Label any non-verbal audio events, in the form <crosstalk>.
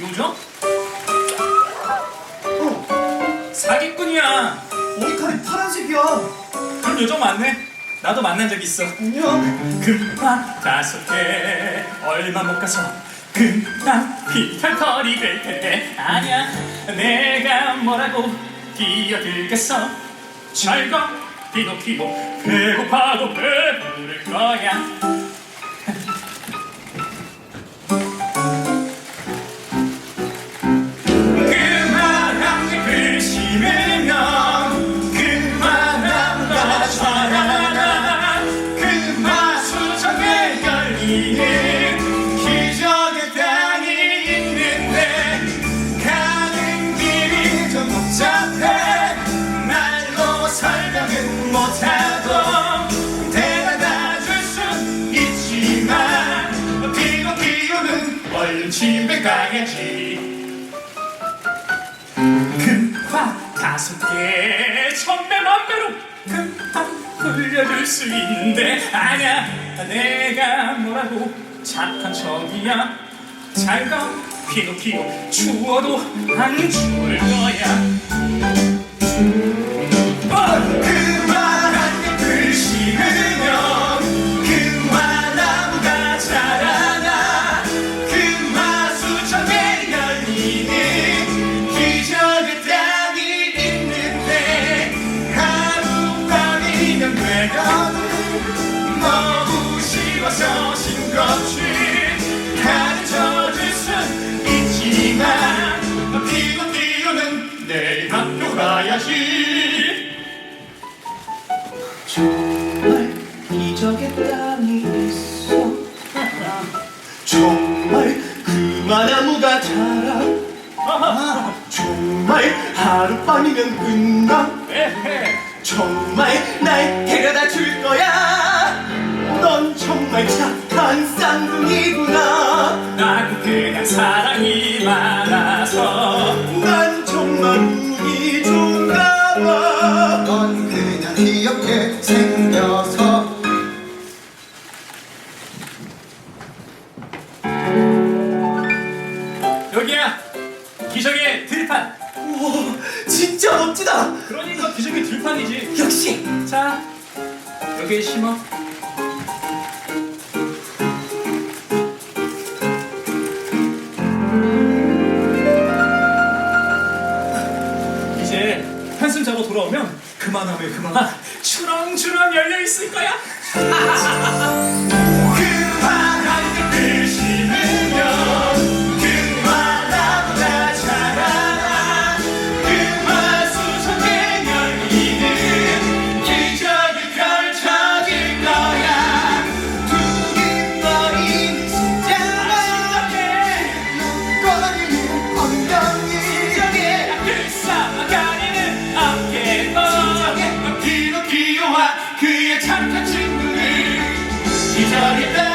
요정? 어, 사기꾼이야. 머리카락이 파란색이야. 그런 요정 많네. 나도 만난 적 있어. 안녕. 금방 다섯 개 얼마 못 가서 금방 피탈털이 될 텐데 아니야 내가 뭐라고 끼어들겠어 잘가 피노키오 배고파도 배부를 거야 열리는 기적의 땅이 있는데 가는 길이 좀 복잡해. 말로 설명은 못하고 데려다 줄순 있지만 피노키오는 얼른 집에 가야지. 금화 다섯 개 천배 만배로 금방 돌려줄 수 있는데 아냐? 내가 뭐라고 착한 척이야? 잘가? 피노키오 추워도 안 추울 거야 가야지 정말 기적의 땅이 있어. 정말 그마나무가 자라. 아, 정말 하룻밤이면 끝나. 정말 날 데려다 줄 거야. 여기야. 기적의 들판. 우와, 진짜 멋지다. 그러니까 기적의 들판이지. 역시. 자 여기에 심어. 이제 한숨 자고 돌아오면 그만하면 그만 추렁추렁 열려 있을 거야 <laughs> Italy.